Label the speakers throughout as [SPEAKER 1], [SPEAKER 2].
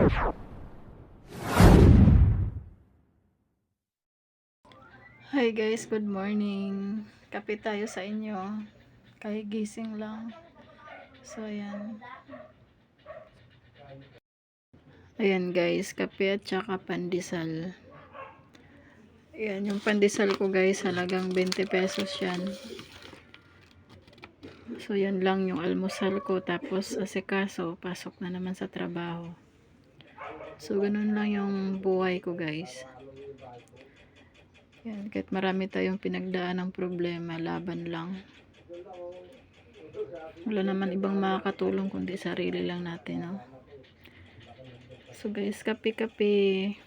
[SPEAKER 1] Hi guys, good morning. Kape tayo sa inyo. Kahit gising lang. So, ayan. Ayan guys, kape at saka pandesal. Ayan, yung pandesal ko guys, halagang 20 pesos yan. So, yan lang yung almusal ko. Tapos, asikaso, pasok na naman sa trabaho. So, ganun lang yung buhay ko guys. Yan, kahit marami tayong pinagdaan ng problema, laban lang. Wala naman ibang makakatulong kundi sarili lang natin, no? So guys, kape-kape.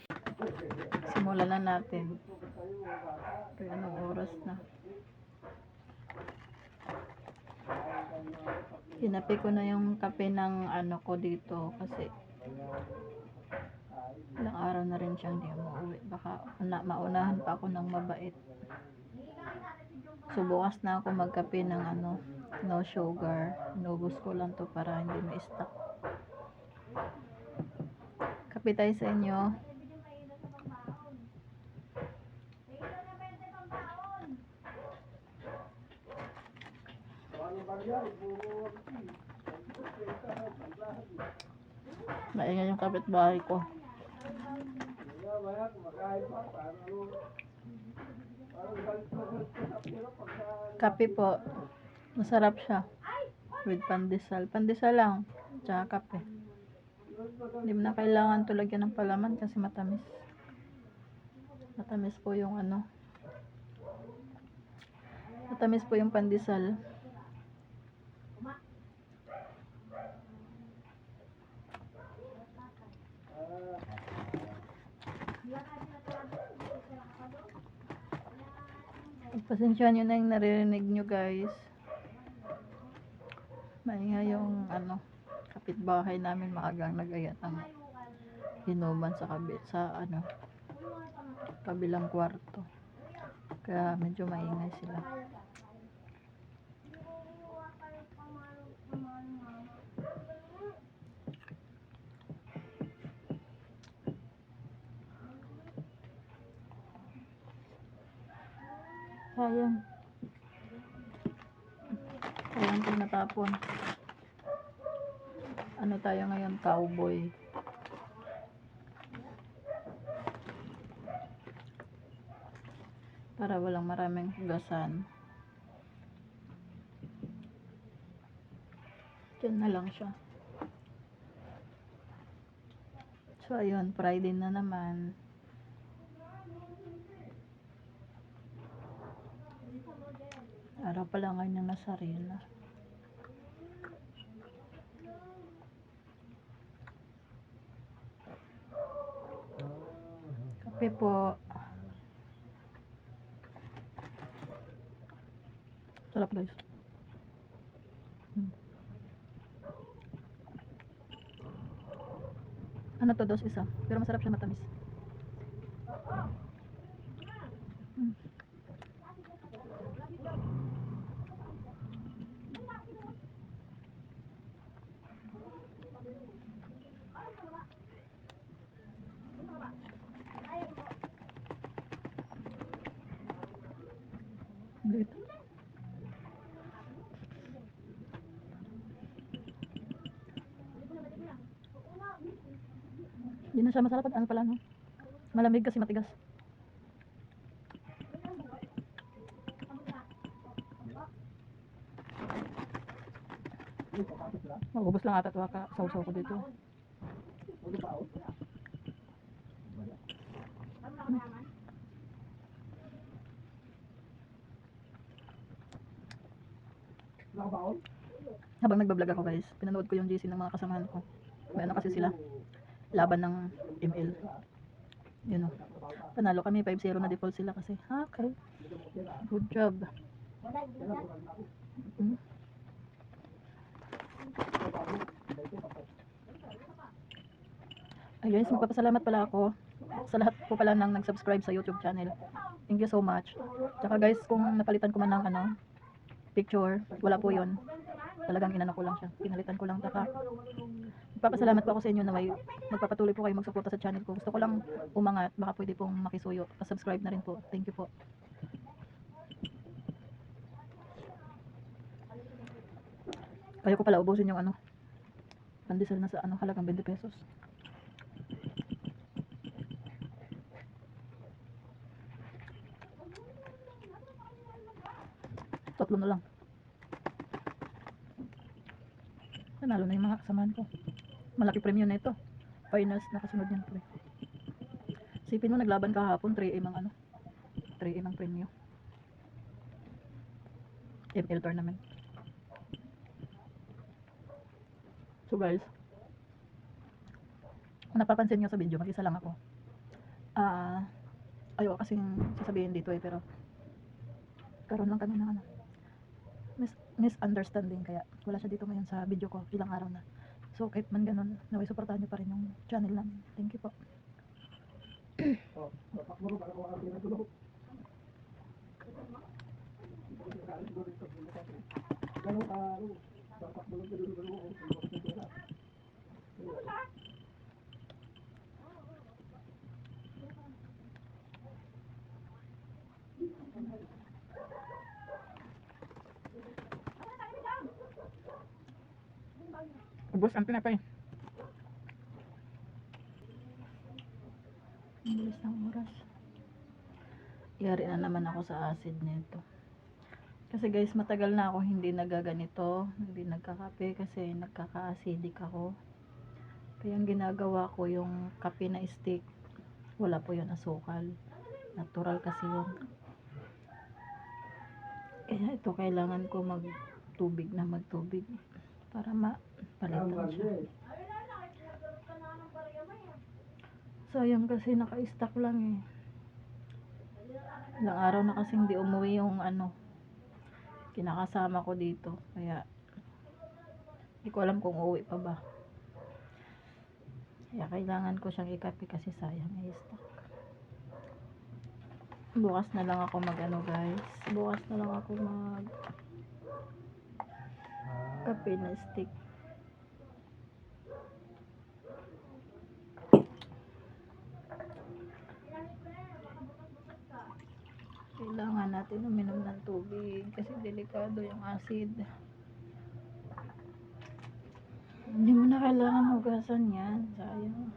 [SPEAKER 1] Simulan na natin. Kaya anong oras na? Hinapi ko na yung kape ng ano ko dito kasi ilang araw na rin siya hindi umuwi. Baka na, maunahan pa ako ng mabait. So bukas na ako magkape ng ano, no sugar. Inubos ko lang to para hindi ma-stock. Kape tayo sa inyo. Maingay yung kapitbahay ko. Kape po. Masarap siya. With pandesal. Pandesal lang. Tsaka kape. Hindi mo na kailangan to lagyan ng palaman kasi matamis. Matamis po yung ano. Matamis po yung pandesal. Pasensya nyo na yung naririnig nyo guys. Maingay yung ano, kapitbahay namin maagang nag-ayat ng inuman sa kabit sa ano kabilang kwarto. Kaya medyo maingay sila. Sayang. Sayang po natapon. Ano tayo ngayon? Cowboy. Para walang maraming hugasan. Diyan na lang siya. So, ayun. Friday na naman. Araw pa lang ngayon ng Nazarena. Kape po. Sarap guys. Hmm. Ano to, dos isa. Pero masarap siya matamis. Hmm. Dito. Hindi na siya masarap ano pala no. Malamig kasi matigas. Maubos lang ata ito ka sausaw ko dito. Habang nagbablog ako guys, pinanood ko yung GC ng mga kasamahan ko. May ano kasi sila, laban ng ML. Yun o. Panalo kami, 5-0 na default sila kasi. Okay. Good job. Mm. Ay guys, magpapasalamat pala ako sa lahat po pala nang nag-subscribe sa YouTube channel. Thank you so much. Tsaka guys, kung napalitan ko man ng ano, picture, wala po yon Talagang inano ko lang siya. Pinalitan ko lang. Tsaka Nagpapasalamat po ako sa inyo na may magpapatuloy po kayo magsuporta sa channel ko. Gusto ko lang umangat, baka pwede pong makisuyo. Pa-subscribe na rin po. Thank you po. Kaya ko pala ubusin yung ano, pandesal na sa ano, halagang 20 pesos. Tatlo na lang. Nanalo na yung mga kasamahan ko. Malaki premyo na ito. Finals na kasunod yan pre. Sipin mo naglaban kahapon 3M ang ano. 3M ang premyo. ML tournament. So guys, kung napapansin nyo sa video, mag-isa lang ako. Ah, ayoko kasing sasabihin dito eh, pero karoon lang kami ng ano, mis- misunderstanding kaya wala siya dito ngayon sa video ko ilang araw na. So kahit man ganun, naway suportahan niyo pa rin yung channel namin. Thank you po.
[SPEAKER 2] Ubus ang tinapay.
[SPEAKER 1] Bilis ng oras. Yari na naman ako sa acid nito. Kasi guys, matagal na ako hindi nagaganito, hindi nagkakape kasi nagkaka-acidic ako. Kaya ang ginagawa ko yung kape na stick, wala po yun asukal. Natural kasi yun. Kaya ito kailangan ko magtubig na magtubig para mapalitan siya. Sayang kasi naka-stack lang eh. Ilang araw na kasi hindi umuwi yung ano, kinakasama ko dito. Kaya, hindi ko alam kung uuwi pa ba. Kaya kailangan ko siyang ikape kasi sayang ay stock. Bukas na lang ako mag ano guys. Bukas na lang ako mag kape na stick. Kailangan natin uminom ng tubig kasi delikado yung acid. Hindi mo na kailangan hugasan yan. Sayang.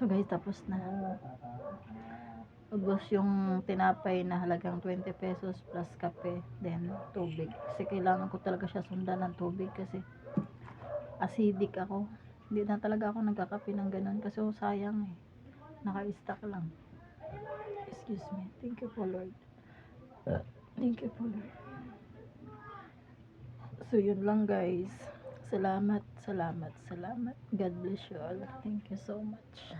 [SPEAKER 1] So guys, tapos na. Ubos yung tinapay na halagang 20 pesos plus kape, then tubig. Kasi kailangan ko talaga siya sundan ng tubig kasi acidic ako. Hindi na talaga ako nagkakape ng ganun kasi sayang eh. Naka-stack lang. Excuse me. Thank you po Lord. Thank you po Lord. So yun lang guys. Salamat, salamat, salamat. God bless you all. Thank you so much.